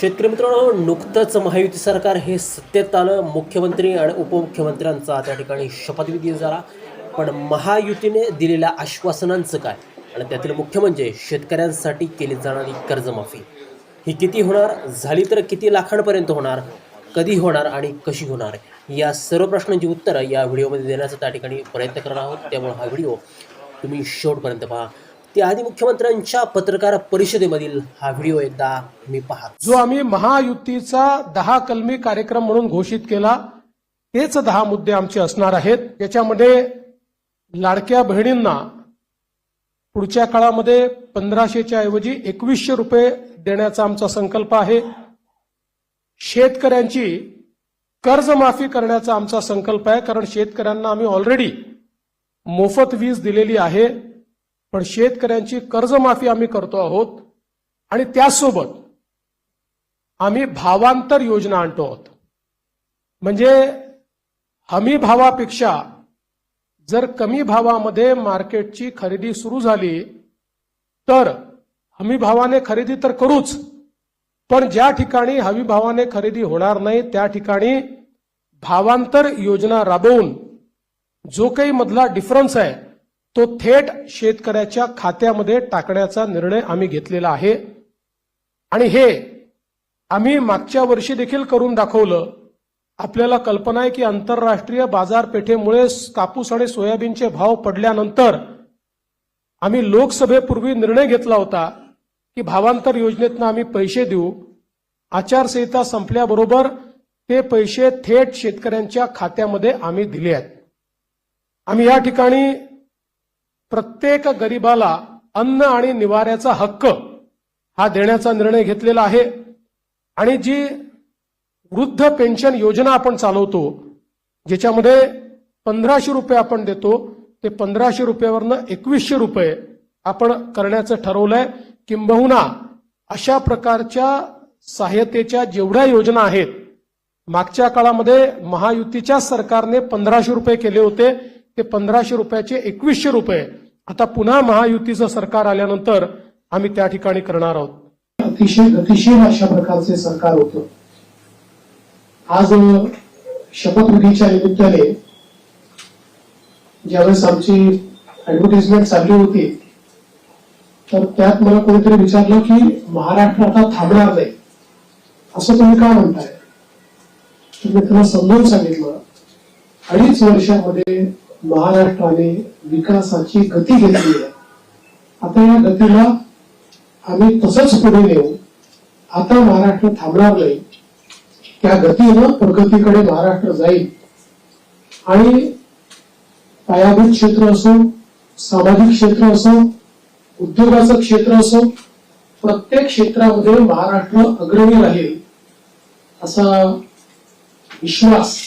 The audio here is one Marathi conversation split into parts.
शेतकरी मित्रांनो नुकतंच महायुती सरकार हे सत्तेत आलं. मुख्यमंत्री आणि उपमुख्यमंत्र्यांचा त्या ठिकाणी शपथविधी झाला पण महायुतीने दिलेल्या आश्वासनांचं काय? आणि त्यातील मुख्य म्हणजे शेतकऱ्यांसाठी केली जाणारी कर्जमाफी. ही किती होणार? झाली तर किती लाखांपर्यंत होणार? कधी होणार आणि कशी होणार? या सर्व प्रश्नांची उत्तरं या व्हिडिओमध्ये देण्याचा त्या ठिकाणी प्रयत्न करणार आहोत. त्यामुळे हा व्हिडिओ तुम्ही शेवटपर्यंत पहा. त्याआधी मुख्यमंत्र्यांच्या पत्रकार परिषदेमधील हा व्हिडिओ एकदा तुम्ही पहा जो आम्ही महायुतीचा दहा कलमी कार्यक्रम म्हणून घोषित केला तेच दहा मुद्दे आमचे असणार आहेत. याच्यामध्ये लाडक्या बहिणींना पुढच्या काळामध्ये पंधराशेच्या ऐवजी एकवीसशे रुपये देण्याचा आमचा संकल्प आहे. शेतकऱ्यांची कर्जमाफी करण्याचा आमचा संकल्प आहे कारण शेतकऱ्यांना आम्ही ऑलरेडी मोफत वीज दिलेली आहे. पण शेतकऱ्यांची कर्जमाफी आम्ही करतो आहोत आणि त्याचसोबत आम्ही भावांतर योजना आणतो आहोत. म्हणजे हमी भावापेक्षा जर कमी भावामध्ये मार्केटची खरेदी सुरू झाली तर हमी भावाने खरेदी तर करूच पण ज्या ठिकाणी हमी भावाने खरेदी होणार नाही त्या ठिकाणी भावांतर योजना राबवून जो काही मधला डिफरन्स आहे तो थेट शेतकऱ्याच्या खात्यामध्ये टाकण्याचा निर्णय आम्ही घेतलेला आहे. आणि हे आम्ही मागच्या वर्षी देखील करून दाखवलं. आपल्याला कल्पना आहे की आंतरराष्ट्रीय बाजारपेठेमुळे कापूस आणि सोयाबीनचे भाव पडल्यानंतर आम्ही लोकसभेपूर्वी निर्णय घेतला होता की भावांतर योजनेतनं आम्ही पैसे देऊ. आचारसंहिता संपल्याबरोबर ते पैसे थेट शेतकऱ्यांच्या खात्यामध्ये आम्ही दिले आहेत. आम्ही या ठिकाणी प्रत्येक गरिबाला अन्न आणि निवाऱ्याचा हक्क हा देण्याचा निर्णय घेतलेला आहे. आणि जी वृद्ध पेन्शन योजना आपण चालवतो ज्याच्यामध्ये पंधराशे रुपये आपण देतो ते पंधराशे रुपयावरनं एकवीसशे रुपये आपण करण्याचं ठरवलंय. किंबहुना अशा प्रकारच्या सहाय्यतेच्या जेवढ्या योजना आहेत मागच्या काळामध्ये महायुतीच्या सरकारने पंधराशे रुपये केले होते. ते पंधराशे रुपयाचे एकवीसशे रुपये. आता पुन्हा महायुतीचं सरकार आल्यानंतर आम्ही त्या ठिकाणी करणार आहोत. अतिशय गतिशील अशा प्रकारचे सरकार होतं. आज शपथविधीच्या निमित्ताने ज्यावेळेस आमची ऍडव्हर्टिजमेंट चालली होती तर त्यात मला कोणीतरी विचारलं की महाराष्ट्र आता थांबणार नाही. असं तुम्ही का म्हणताय? तर मी त्यांना समजावून सांगितलं. अडीच वर्षामध्ये महाराष्ट्राने विकासाची गती घेतली आहे. आता या गतीला आम्ही तसंच पुढे नेऊ. आता महाराष्ट्र थांबणार नाही. त्या गतीनं प्रगतीकडे महाराष्ट्र जाईल. आणि पायाभूत क्षेत्र असो सामाजिक क्षेत्र असो उद्योगाचं क्षेत्र असो प्रत्येक क्षेत्रामध्ये महाराष्ट्र अग्रणी राहील असा विश्वास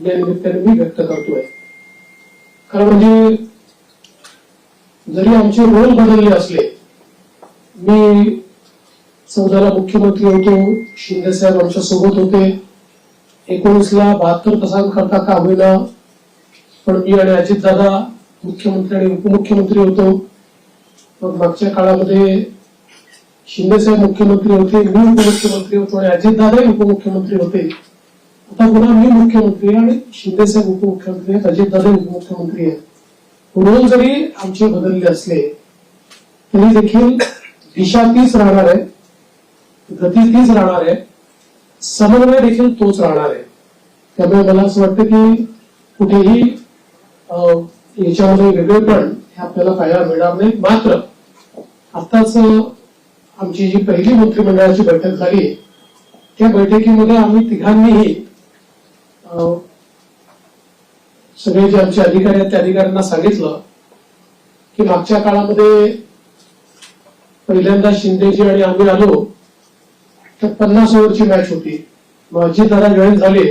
या निमित्ताने मी व्यक्त करतोय. कारण म्हणजे जरी आमचे रोल बदलले असले मी चौदाला मुख्यमंत्री होतो शिंदे साहेब आमच्यासोबत होते. एकोणीसला बहात्तर तासांकरता का होईना पण मी आणि अजित दादा मुख्यमंत्री आणि उपमुख्यमंत्री होतो. मग मागच्या काळामध्ये शिंदे साहेब मुख्यमंत्री होते मी उपमुख्यमंत्री होतो आणि अजित दादाही उपमुख्यमंत्री होते. आता पुन्हा मी मुख्यमंत्री आणि शिंदेसाहेब उपमुख्यमंत्री आहेत अजित दादा उपमुख्यमंत्री आहेत. म्हणून जरी आमचे बदलले असले तरी देखील दिशा तीच राहणार आहे गती तीच राहणार आहे समन्वय देखील तोच राहणार आहे. त्यामुळे मला असं वाटतं की कुठेही अं, याच्यामध्ये वेगळेपण हे आपल्याला पाहायला मिळणार नाही. मात्र आताच आमची जी पहिली मंत्रिमंडळाची बैठक झाली त्या बैठकीमध्ये आम्ही तिघांनीही सगळे जे आमचे अधिकारी आहेत त्या अधिकाऱ्यांना सांगितलं की मागच्या काळामध्ये पहिल्यांदा शिंदेजी आणि आम्ही आलो तर पन्नास ओव्हरची मॅच होती. माझी दादा जॉईन झाले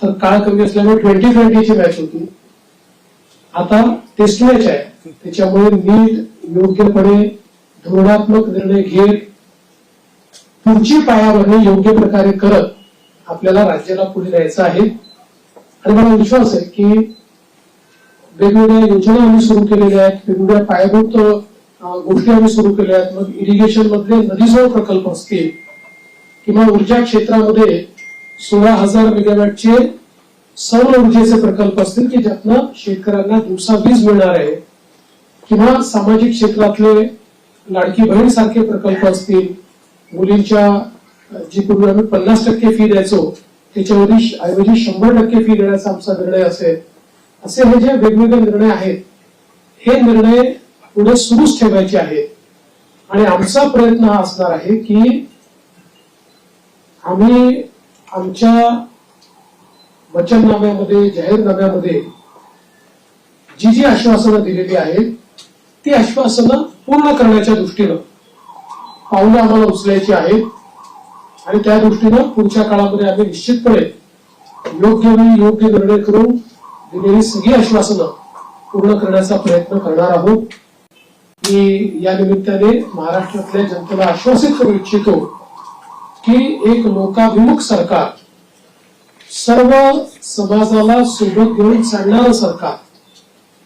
तर काळ कमी असल्यामुळे ट्वेंटी ट्वेंटीची मॅच होती. आता टेस्ट मॅच आहे. त्याच्यामुळे नीट योग्यपणे धोरणात्मक निर्णय घेत पुढची पायाभरणी योग्य प्रकारे करत आपल्याला राज्याला पुढे न्यायचं आहे. आणि मला विश्वास आहे की वेगवेगळ्या योजना आम्ही सुरू केलेल्या आहेत वेगवेगळ्या पायाभूत गोष्टी आम्ही सुरू केल्या आहेत. मग इरिगेशन मधले नदीजोड प्रकल्प असतील किंवा ऊर्जा क्षेत्रामध्ये सोळा हजार मेगावॅटचे सौर ऊर्जेचे प्रकल्प असतील की ज्यातनं शेतकऱ्यांना दिवसा वीज मिळणार आहे किंवा सामाजिक क्षेत्रातले लाडकी बहीण सारखे प्रकल्प असतील मुलींच्या जी पूर्वी आम्ही पन्नास टक्के फी द्यायचो त्याच्याऐवजी ऐवजी शंभर टक्के फी देण्याचा आमचा निर्णय असेल असे हे जे वेगवेगळे निर्णय आहेत हे निर्णय पुढे सुरूच ठेवायचे आहेत. आणि आमचा प्रयत्न हा असणार आहे की आम्ही आमच्या वचननाम्यामध्ये जाहीरनाम्यामध्ये जी जी आश्वासनं दिलेली आहेत ती आश्वासनं पूर्ण करण्याच्या दृष्टीनं पावलं आम्हाला उचलायची आहेत. आणि त्या दृष्टीनं पुढच्या काळामध्ये आम्ही निश्चितपणे योग्य वेळी योग्य निर्णय करून दिलेली सगळी आश्वासनं पूर्ण करण्याचा प्रयत्न करणार आहोत. मी या निमित्ताने महाराष्ट्रातल्या जनतेला आश्वासित करू इच्छितो की एक लोकाभिमुख सरकार सर्व समाजाला सोबत घेऊन चालणारं सरकार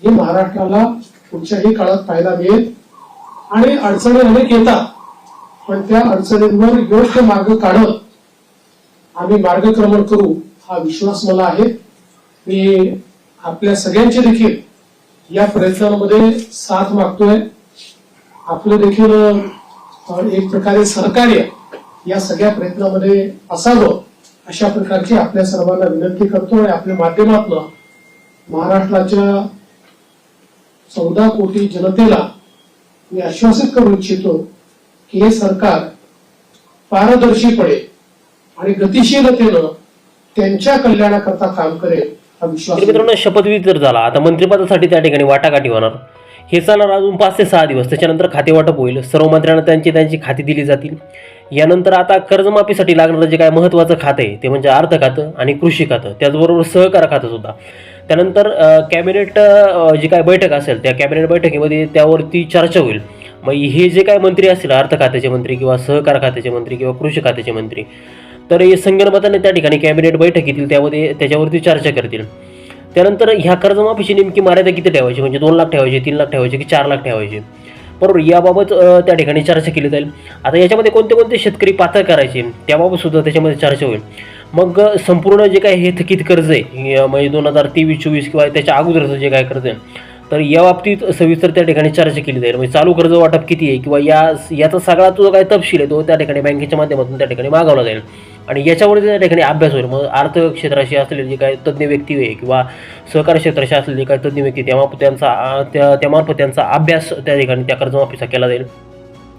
हे महाराष्ट्राला पुढच्याही काळात पाहायला मिळेल. आणि अडचणी अनेक येतात. पण त्या अडचणींवर योग्य मार्ग काढत आम्ही मार्गक्रमण करू हा विश्वास मला आहे. मी आपल्या सगळ्यांचे देखील या प्रयत्नांमध्ये साथ मागतोय. आपलं देखील एक प्रकारे सहकार्य या सगळ्या प्रयत्नामध्ये असावं अशा प्रकारची आपल्या सर्वांना विनंती करतो आणि आपल्या माध्यमातून महाराष्ट्राच्या चौदा कोटी जनतेला मी आश्वासित करू इच्छितो हे सरकार पारदर्शीपणे आणि गतिशीलतेनं त्यांच्या कल्याणाकरता काम करेल हा विश्वास मित्रांनो शपथविधी जर झाला. आता मंत्रिपदासाठी त्या ठिकाणी वाटाघाटी होणार. हे चालणार अजून पाच ते सहा दिवस. त्याच्यानंतर खातेवाटप होईल. सर्व मंत्र्यांना त्यांची त्यांची खाती दिली जातील. यानंतर आता कर्जमाफीसाठी लागणारं जे काय महत्त्वाचं खातं आहे ते म्हणजे अर्थ खातं आणि कृषी खातं त्याचबरोबर सहकार खातं सुद्धा. त्यानंतर कॅबिनेट जी काय बैठक असेल त्या कॅबिनेट बैठकीमध्ये त्यावरती चर्चा होईल. मग हे जे काय मंत्री असतील अर्थ खात्याचे मंत्री किंवा सहकार खात्याचे मंत्री किंवा कृषी खात्याचे मंत्री तर हे संगणमताने त्या ठिकाणी कॅबिनेट बैठक घेतील त्यामध्ये त्याच्यावरती चर्चा करतील. त्यानंतर ह्या कर्जमाफीची नेमकी मर्यादा किती ठेवायची? म्हणजे दोन लाख ठेवायची तीन लाख ठेवायची की चार लाख ठेवायची? बरोबर याबाबत त्या ठिकाणी चर्चा केली जाईल. आता याच्यामध्ये कोणते कोणते शेतकरी पात्र करायचे त्याबाबत सुद्धा त्याच्यामध्ये चर्चा होईल. मग संपूर्ण जे काय हे थकीत कर्ज आहे म्हणजे दोन हजार तेवीस चोवीस किंवा त्याच्या अगोदरचं जे काय कर्ज आहे तर या बाबतीत सविस्तर त्या ठिकाणी चर्चा केली जाईल. म्हणजे चालू कर्ज वाटप किती आहे किंवा या याचा सगळा जो काय तपशील आहे तो त्या ठिकाणी बँकेच्या माध्यमातून त्या ठिकाणी मागवला जाईल. आणि याच्यावर त्या ठिकाणी अभ्यास होईल. मग अर्थ क्षेत्राशी असलेले जे काही तज्ज्ञ व्यक्ती आहे किंवा सहकार क्षेत्राशी असलेले काही तज्ज्ञ व्यक्ती त्यामार्फत त्यांचा त्या त्यामार्फत त्यांचा अभ्यास त्या ठिकाणी त्या कर्जमाफीचा केला जाईल.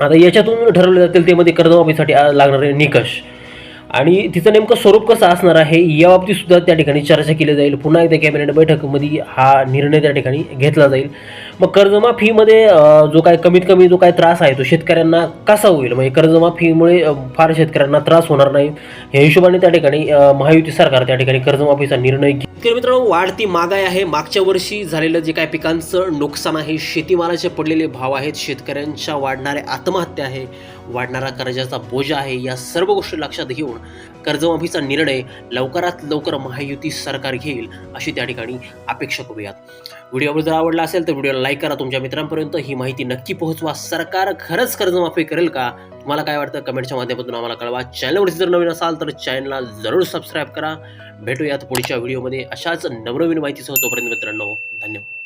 आता याच्यातून ठरवले जातील ते मध्ये कर्जमाफीसाठी लागणारे निकष. आणि तिचं नेमकं स्वरूप कसं असणार आहे या बाबतीत सुद्धा त्या ठिकाणी चर्चा केली जाईल. पुन्हा एकदा कॅबिनेट बैठकमध्ये हा निर्णय त्या ठिकाणी घेतला जाईल. मग कर्जमाफीमध्ये जो काय कमीत कमी जो काय त्रास आहे तो शेतकऱ्यांना कसा होईल? म्हणजे कर्जमाफीमुळे फार शेतकऱ्यांना त्रास होणार नाही. या हिशोबाने त्या ठिकाणी महायुती सरकार त्या ठिकाणी कर्जमाफीचा निर्णय घेईल. मित्रांनो वाढती महागाई आहे. मागच्या वर्षी झालेलं जे काय पिकांचं नुकसान आहे शेतीमालाचे पडलेले भाव आहेत. शेतकऱ्यांच्या वाढणाऱ्या आत्महत्या आहे. वाढणारा कर्जाचा बोजा आहे या सर्व गोष्टी लक्षात घेऊन कर्जमाफीचा निर्णय लवकरात लवकर महायुती सरकार घेईल अशी त्या ठिकाणी अपेक्षा करूयात. व्हिडिओ जर आवडला असेल तर व्हिडिओला लाईक करा तुमच्या मित्रांपर्यंत ही माहिती नक्की पोहोचवा. सरकार खरंच कर्जमाफी करेल का? तुम्हाला काय वाटतं? कमेंटच्या माध्यमातून आम्हाला कळवा. चॅनलवरती जर नवीन असाल तर चॅनलला जरूर सबस्क्राईब करा. भेटूयात पुढच्या व्हिडिओमध्ये अशाच नवनवीन माहितीसह. तोपर्यंत मित्रांनो धन्यवाद.